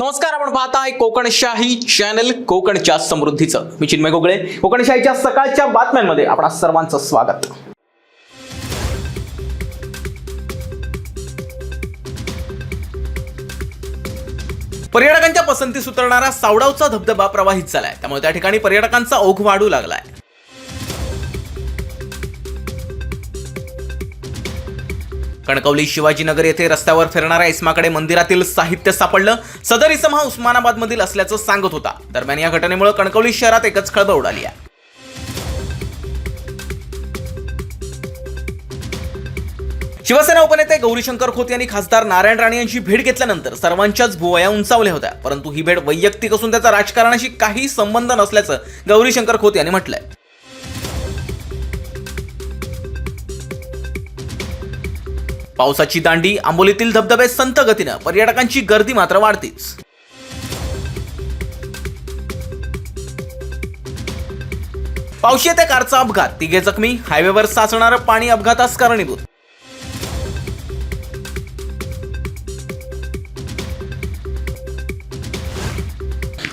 नमस्कार आपण पाहताय कोकणशाही चॅनल कोकणच्या समृद्धीचं. मी चिन्मय गोगळे. कोकणशाहीच्या सकाळच्या बातम्यांमध्ये आपणा सर्वांचं स्वागत. पर्यटकांच्या पसंतीस उतरणारा सावडावचा धबधबा प्रवाहित झालाय. त्यामुळे त्या ठिकाणी पर्यटकांचा ओघ वाढू लागलाय. कणकवली शिवाजीनगर येथे रस्त्यावर फिरणाऱ्या इस्माकडे मंदिरातील साहित्य सापडलं. सदर इसम हा उस्मानाबादमधील असल्याचं सांगत होता. दरम्यान या घटनेमुळे कणकवली शहरात एकच खळबळ उडाली आहे. शिवसेना उपनेते गौरीशंकर खोत यांनी खासदार नारायण राणे यांची भेट घेतल्यानंतर सर्वांच्याच भुवया उंचावल्या होत्या. परंतु ही भेट वैयक्तिक असून त्याचा राजकारणाशी काही संबंध नसल्याचं गौरीशंकर खोत यांनी म्हटलंय. पावसाची दांडी आंबोलीतील धबधबे संत गतीनं पर्यटकांची गर्दी मात्र वाढतीच. पावशी येथे कारचा अपघात. तिघे जखमी हायवेवर साचणारं पाणी अपघातास कारणीभूत.